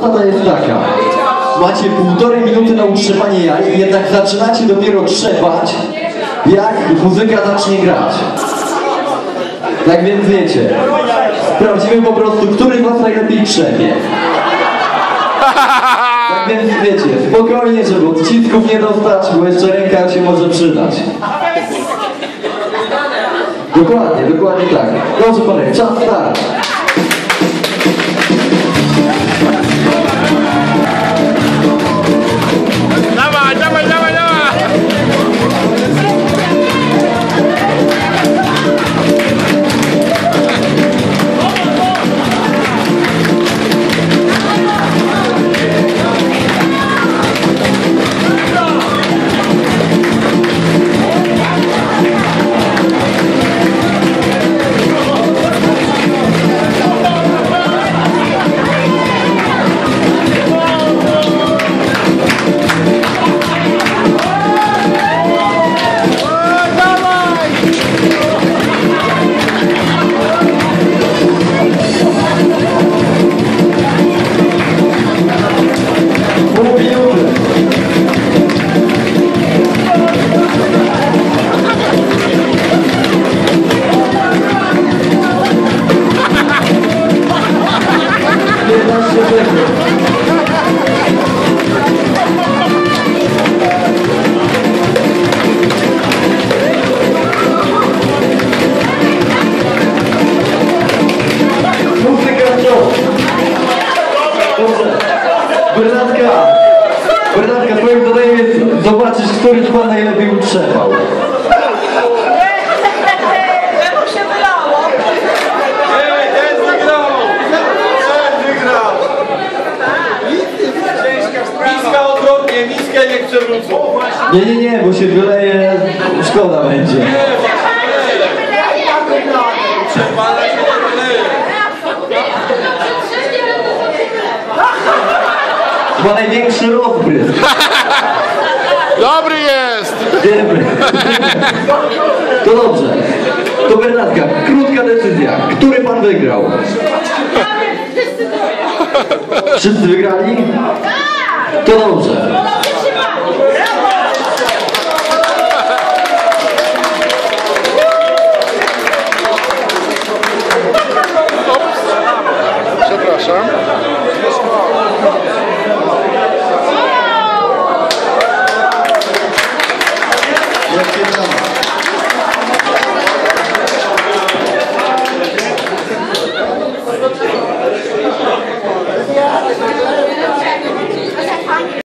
Zasada jest taka. Macie półtorej minuty na utrzymanie jaj, jednak zaczynacie dopiero trzepać, jak muzyka zacznie grać. Tak więc wiecie, sprawdzimy po prostu, który was najlepiej trzepie. Tak więc wiecie, spokojnie, żeby odcisków nie dostać, bo jeszcze ręka się może przydać. Dokładnie, dokładnie tak. Dobrze panie, czas start. Miska odwrotnie, miskę niech przewrócą. Nie, nie, nie, bo się wyleje, szkoda będzie. Ma największy rozbrysk. Dobry jest! Wiemy. To dobrze. To Bernardka, krótka decyzja. Który pan wygrał? Wszyscy wygrali? To dobrze. No